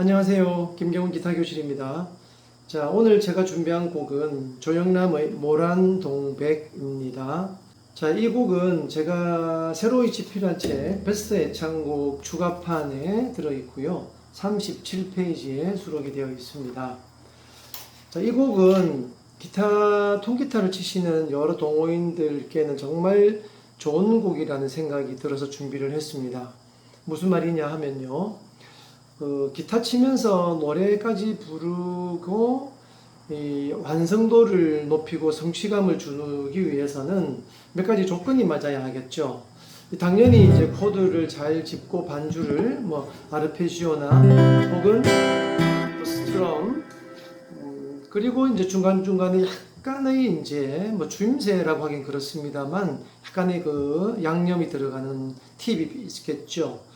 안녕하세요. 김경훈 기타 교실입니다. 자, 오늘 제가 준비한 곡은 조영남의 모란동백입니다. 자, 이 곡은 제가 새로 집필한 책 베스트 애창곡 추가판에 들어 있고요. 37페이지에 수록이 되어 있습니다. 자, 이 곡은 기타, 통기타를 치시는 여러 동호인들께는 정말 좋은 곡이라는 생각이 들어서 준비를 했습니다. 무슨 말이냐 하면요. 그 기타 치면서 노래까지 부르고 이 완성도를 높이고 성취감을 주기 위해서는 몇 가지 조건이 맞아야 하겠죠. 당연히 이제 코드를 잘 짚고 반주를 뭐 아르페지오나 혹은 뭐 스트럼 음, 그리고 이제 중간 중간에 약간의 이제 뭐 주임새라고 하긴 그렇습니다만 약간의 그 양념이 들어가는 팁이 있겠죠.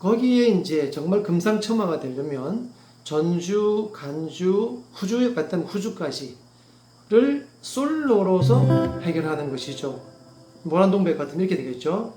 거기에 이제 정말 금상첨화가 되려면 전주, 간주, 후주 같은 후주까지를 솔로로서 해결하는 것이죠. 모란동백 같은 이렇게 되겠죠.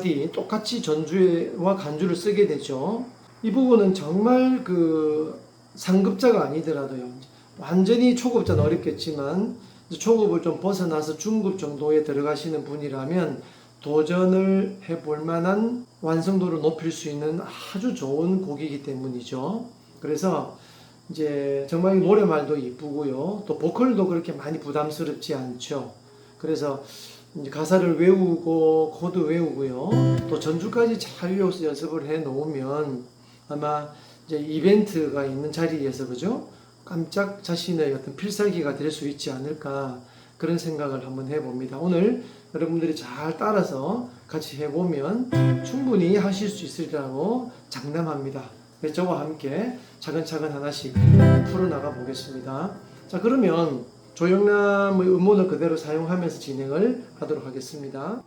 마디 똑같이 전주와 간주를 쓰게 되죠. 이 부분은 정말 그 상급자가 아니더라도요. 완전히 초급자는 어렵겠지만 초급을 좀 벗어나서 중급 정도에 들어가시는 분이라면 도전을 해볼 만한 완성도를 높일 수 있는 아주 좋은 곡이기 때문이죠. 그래서 이제 정말 노래말도 이쁘고요. 또 보컬도 그렇게 많이 부담스럽지 않죠. 그래서 가사를 외우고 코드 외우고요. 또 전주까지 잘 외워서 연습을 해 놓으면 아마 이제 이벤트가 있는 자리에서 그죠? 깜짝 자신의 어떤 필살기가 될 수 있지 않을까 그런 생각을 한번 해봅니다. 오늘 여러분들이 잘 따라서 같이 해보면 충분히 하실 수 있으리라고 장담합니다. 네, 저와 함께 차근차근 하나씩 풀어나가 보겠습니다. 자, 그러면 조영남의 음원을 그대로 사용하면서 진행을 하도록 하겠습니다.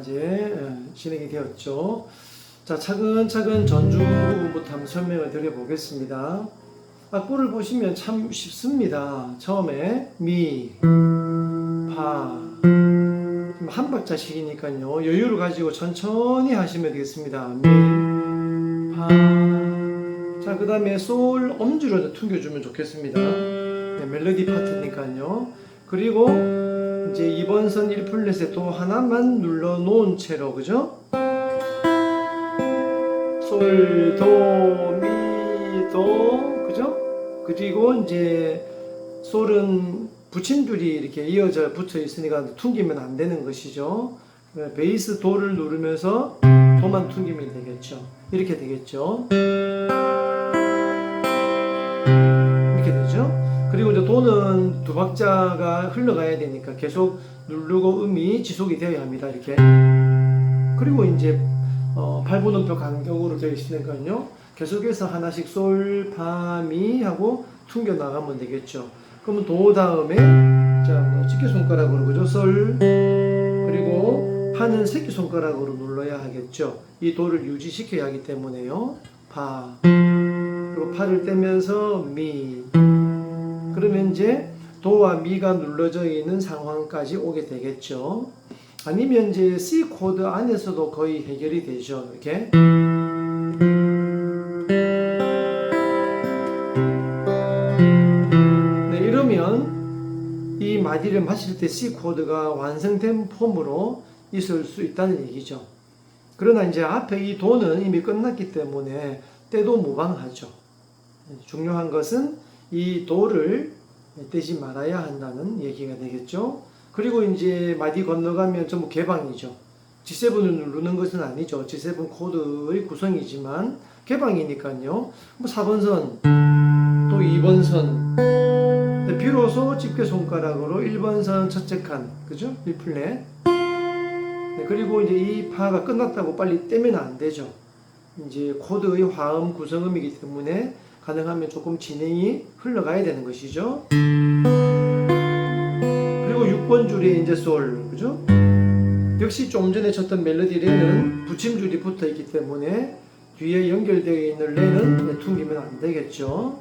이제 예, 진행이 되었죠. 자, 차근차근 전주 부분부터 한번 설명을 드려보겠습니다. 악보를 보시면 참 쉽습니다. 처음에 미, 파, 한 박자씩이니까요. 여유를 가지고 천천히 하시면 되겠습니다. 미, 파. 자, 그 다음에 솔 엄지로 퉁겨주면 좋겠습니다. 네, 멜로디 파트니까요. 그리고 이제 2번 선 1플랫에 도 하나만 눌러 놓은 채로, 그죠? 솔, 도, 미, 도, 그죠? 그리고 이제 솔은 붙임줄이 이렇게 이어져 붙어 있으니까 퉁기면 안 되는 것이죠. 네, 베이스 도를 누르면서 도만 퉁기면 되겠죠. 이렇게 되겠죠. 이렇게 되죠. 그리고 이제 도는 두 박자가 흘러가야 되니까 계속 누르고 음이 지속이 되어야 합니다. 이렇게. 그리고 이제 어, 8분음표 간격으로 되어 있으니까요. 계속해서 하나씩 솔, 파, 미 하고 퉁겨 나가면 되겠죠. 그러면 도 다음에 자, 뭐 집게 손가락으로 그죠? 솔 그리고 파는 새끼 손가락으로 눌러야 하겠죠. 이 도를 유지시켜야 하기 때문에요. 파 그리고 파를 떼면서 미 그러면 이제 도와 미가 눌러져 있는 상황까지 오게 되겠죠. 아니면 이제 C 코드 안에서도 거의 해결이 되죠. 이렇게. 네, 이러면 이 마디를 마실 때 C 코드가 완성된 폼으로 있을 수 있다는 얘기죠. 그러나 이제 앞에 이 도는 이미 끝났기 때문에 때도 무방하죠. 중요한 것은 이 도를 떼지 말아야 한다는 얘기가 되겠죠. 그리고 이제 마디 건너가면 전부 개방이죠. G7을 누르는 것은 아니죠. G7 코드의 구성이지만 개방이니까요. 뭐 4번 선, 또 2번 선. 근데 비로소 집게 손가락으로 1번 선 첫째 칸, 그죠? 1플랫. 네, 그리고 이제 이 파가 끝났다고 빨리 떼면 안 되죠. 이제 코드의 화음 구성음이기 때문에 가능하면 조금 진행이 흘러가야 되는 것이죠. 그리고 6번 줄에 이제 솔, 그죠? 역시 좀 전에 쳤던 멜로디 레는 붙임줄이 붙어 있기 때문에 뒤에 연결되어 있는 레는 네, 퉁기면 안 되겠죠.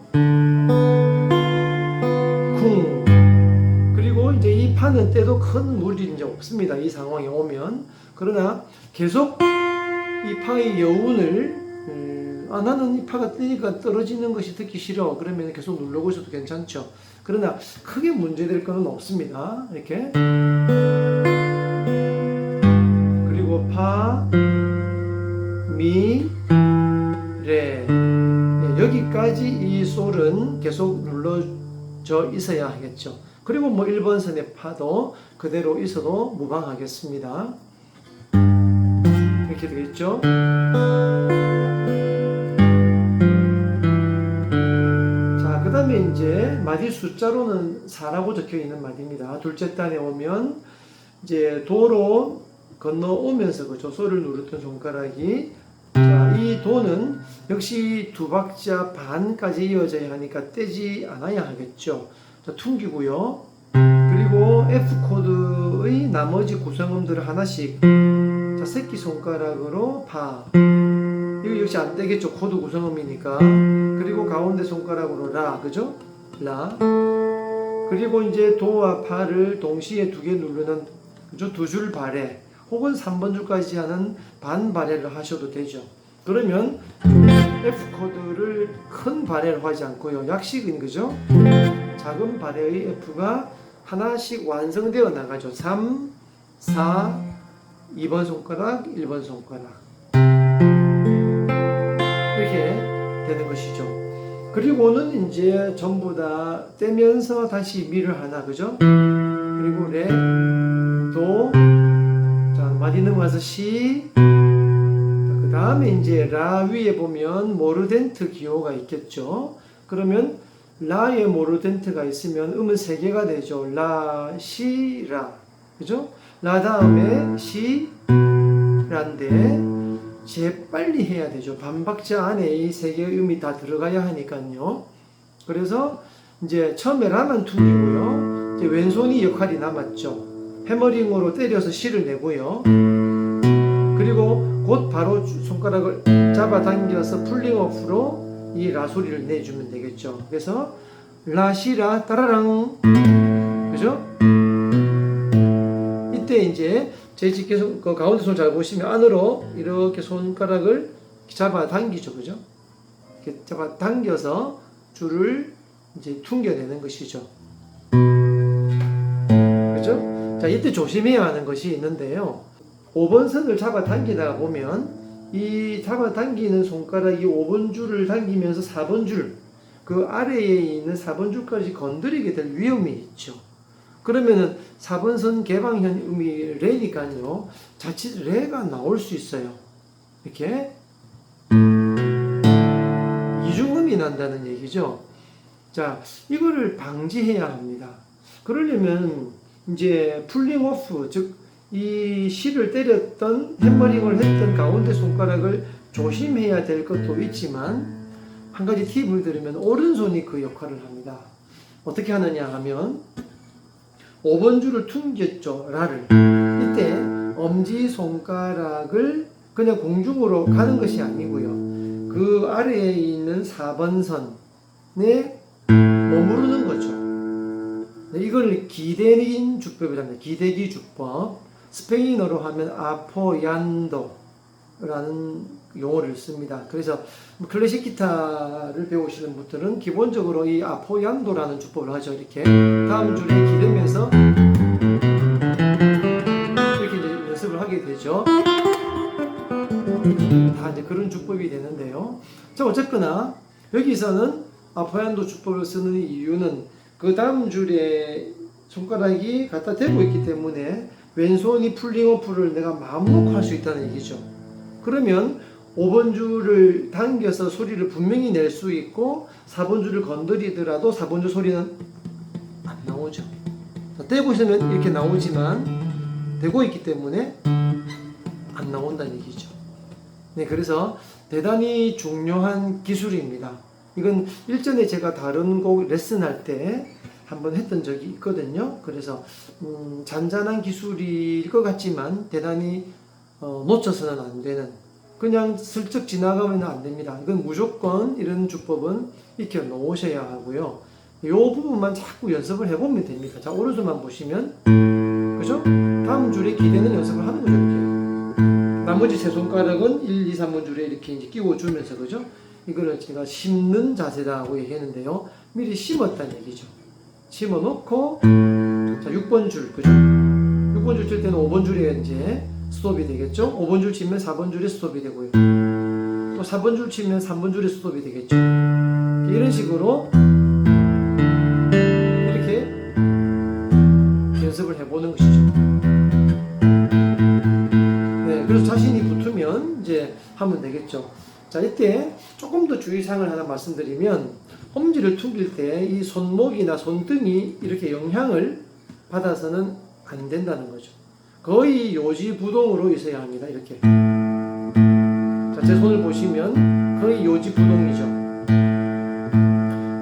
쿵. 그리고 이제 이 판은 때도 큰 무리 이제 없습니다. 이 상황이 오면. 그러나 계속 이 파의 여운을 음, 아 나는 이 파가 뜨니까 떨어지는 것이 듣기 싫어. 그러면 계속 누르고 있어도 괜찮죠. 그러나 크게 문제될 거는 없습니다. 이렇게. 그리고 파, 미, 레. 네, 여기까지 이 솔은 계속 눌러져 있어야 하겠죠. 그리고 뭐 1번 선의 파도 그대로 있어도 무방하겠습니다. 이렇게 되겠죠. 마디 숫자로는 4라고 적혀 있는 마디입니다. 둘째 단에 오면 이제 도로 건너오면서 그 조소를 누르던 손가락이 자, 이 도는 역시 두 박자 반까지 이어져야 하니까 떼지 않아야 하겠죠. 자, 퉁기고요. 그리고 F 코드의 나머지 구성음들을 하나씩 자, 새끼 손가락으로 파. 이거 역시 안 되겠죠. 코드 구성음이니까. 그리고 가운데 손가락으로 라. 그죠? 라. 그리고 이제 도와 파를 동시에 두 개 누르는 그죠? 두 줄 발에 혹은 3번 줄까지 하는 반 발해를 하셔도 되죠. 그러면 F 코드를 큰 발해를 하지 않고요. 약식은 그죠? 작은 발해의 F가 하나씩 완성되어 나가죠. 3, 4, 2번 손가락, 1번 손가락. 이렇게 되는 것이죠. 그리고는 이제 전부 다 떼면서 다시 미를 하나, 그죠? 그리고 레, 도, 자, 마디 넘어가서 시, 그 다음에 이제 라 위에 보면 모르덴트 기호가 있겠죠. 그러면 라에 모르덴트가 있으면 음은 세 개가 되죠. 라, 시, 라. 그죠? 라 다음에 시, 라인데 재빨리 해야 되죠. 반박자 안에 이 세 개의 음이 다 들어가야 하니까요. 그래서 이제 처음에 라만 퉁기고요. 이제 왼손이 역할이 남았죠. 해머링으로 때려서 시를 내고요. 곧 바로 주- 손가락을 잡아당겨서 풀링 오프로 이 라 소리를 내주면 되겠죠. 그래서 라시라 따라랑 그죠? 이때 이제 제 직계 손, 그 가운데 손 잘 보시면 안으로 이렇게 손가락을 잡아 당기죠, 그죠? 이렇게 잡아 당겨서 줄을 이제 퉁겨내는 것이죠. 그죠? 자, 이때 조심해야 하는 것이 있는데요. 5번 선을 잡아 당기다가 보면 이 잡아 당기는 손가락이 5번 줄을 당기면서 4번 줄, 그 아래에 있는 4번 줄까지 건드리게 될 위험이 있죠. 그러면은 4번 선 개방현 음이 레니까요. 자칫 레가 나올 수 있어요. 이렇게 이중음이 난다는 얘기죠. 자, 이거를 방지해야 합니다. 그러려면 이제 풀링 오프, 즉, 이 실을 때렸던 해머링을 했던 가운데 손가락을 조심해야 될 것도 있지만, 한 가지 팁을 드리면, 오른손이 그 역할을 합니다. 어떻게 하느냐 하면, 5번 줄을 퉁겼죠, 라를. 이때 엄지 손가락을 그냥 공중으로 가는 것이 아니고요. 그 아래에 있는 4번 선에 머무르는 거죠. 네, 이걸 기대긴 주법이랍니다. 기대기 주법. 스페인어로 하면 아포얀도 라는 용어를 씁니다. 그래서 뭐 클래식 기타를 배우시는 분들은 기본적으로 이 아포얀도라는 주법을 하죠. 이렇게 다음 줄에 기대면서 이렇게 이제 연습을 하게 되죠. 다 이제 그런 주법이 되는데요. 자, 어쨌거나 여기서는 아포얀도 주법을 쓰는 이유는 그 다음 줄에 손가락이 갖다 대고 있기 때문에 왼손이 풀링 오프를 내가 마음 놓고 할 수 있다는 얘기죠. 그러면 5번 줄을 당겨서 소리를 분명히 낼 수 있고 4번 줄을 건드리더라도 4번 줄 소리는 안 나오죠. 떼고 있으면 이렇게 나오지만 되고 있기 때문에 안 나온다는 얘기죠. 네, 그래서 대단히 중요한 기술입니다. 이건 일전에 제가 다른 곡 레슨할 때 한번 했던 적이 있거든요. 그래서 음, 잔잔한 기술일 것 같지만 대단히 어, 놓쳐서는 안 되는 그냥 슬쩍 지나가면 안 됩니다. 이건 무조건 이런 주법은 익혀 놓으셔야 하고요. 이 부분만 자꾸 연습을 해보면 됩니다. 자 오른손만 보시면 그죠? 다음 줄에 기대는 연습을 하는 거죠. 이렇게. 나머지 세 손가락은 1, 2, 3번 줄에 이렇게 이제 끼워 주면서 그죠? 이거를 제가 심는 자세라고 얘기했는데요. 미리 심었다는 얘기죠. 심어 놓고 자 6번 줄 그죠? 6번 줄 칠 때는 5번 줄에 이제 스톱이 되겠죠? 5번 줄 치면 4번 줄에 스톱이 되고요. 또 4번 줄 치면 3번 줄에 스톱이 되겠죠. 이런 식으로 이렇게 연습을 해보는 것이죠. 네, 그래서 자신이 붙으면 이제 하면 되겠죠. 자, 이때 조금 더 주의사항을 하나 말씀드리면, 홈지를 퉁길 때 이 손목이나 손등이 이렇게 영향을 받아서는 안 된다는 거죠. 거의 요지부동으로 있어야 합니다. 이렇게. 자, 제 손을 보시면 거의 요지부동이죠.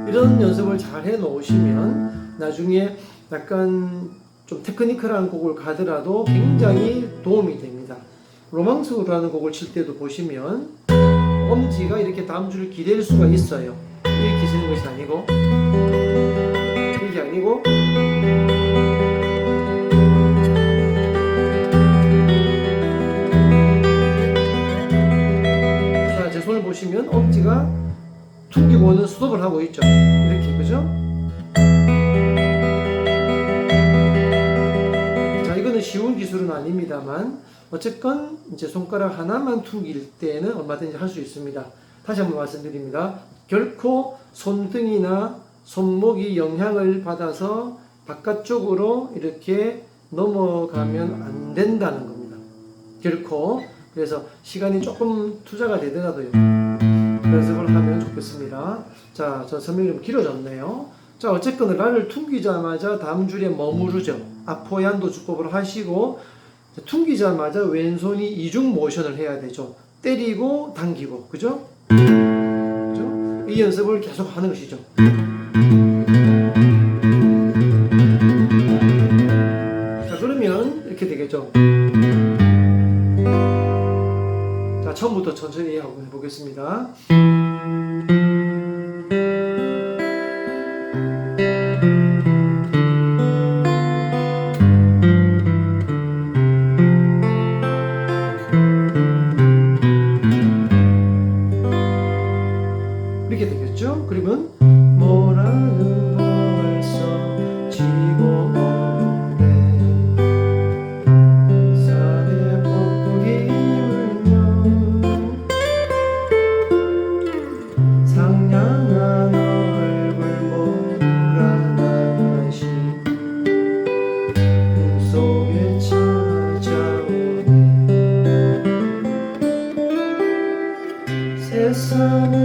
이런 연습을 잘 해 놓으시면 나중에 약간 좀 테크니컬한 곡을 가더라도 굉장히 도움이 됩니다. 로망스라는 곡을 칠 때도 보시면 엄지가 이렇게 다음 줄을 기댈 수가 있어요. 이렇게 치는 것이 아니고 하고 있죠. 이렇게 그죠? 자, 이거는 쉬운 기술은 아닙니다만 어쨌건 이제 손가락 하나만 퉁길 때는 얼마든지 할 수 있습니다. 다시 한번 말씀드립니다. 결코 손등이나 손목이 영향을 받아서 바깥쪽으로 이렇게 넘어가면 안 된다는 겁니다. 결코. 그래서 시간이 조금 투자가 되더라도요. 연습을 하면 좋겠습니다. 자, 저 설명이 좀 길어졌네요. 자, 어쨌건 라를 퉁기자마자 다음 줄에 머무르죠. 아포얀도 주법으로 하시고 자, 퉁기자마자 왼손이 이중 모션을 해야 되죠. 때리고 당기고, 그죠? 그죠? 이 연습을 계속 하는 것이죠. 자, 처음부터 천천히 한번 해보겠습니다. 세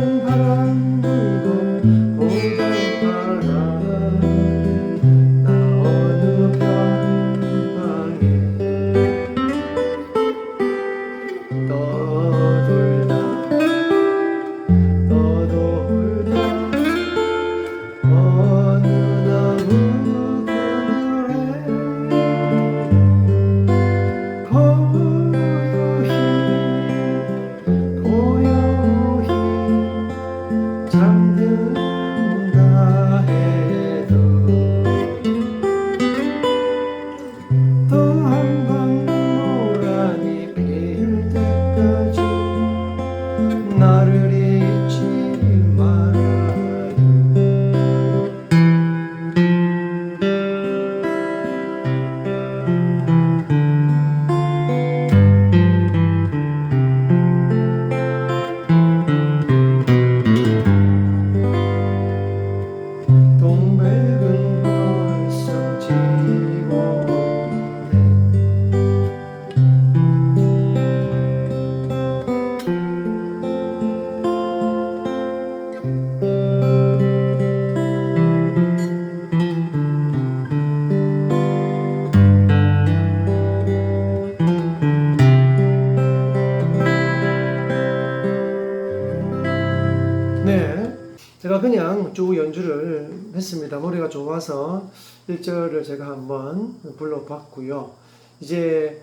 좋아서 1절을 제가 한번 불러봤고요. 이제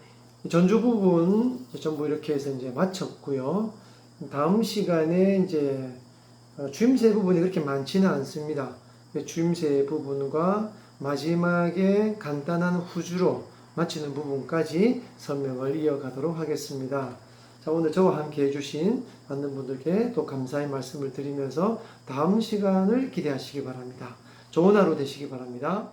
전주 부분 전부 이렇게 해서 이제 마쳤고요. 다음 시간에 이제 어, 주임새 부분이 그렇게 많지는 않습니다. 주임새 부분과 마지막에 간단한 후주로 마치는 부분까지 설명을 이어가도록 하겠습니다. 자, 오늘 저와 함께 해주신 많은 분들께 또 감사의 말씀을 드리면서 다음 시간을 기대하시기 바랍니다. 좋은 하루 되시기 바랍니다.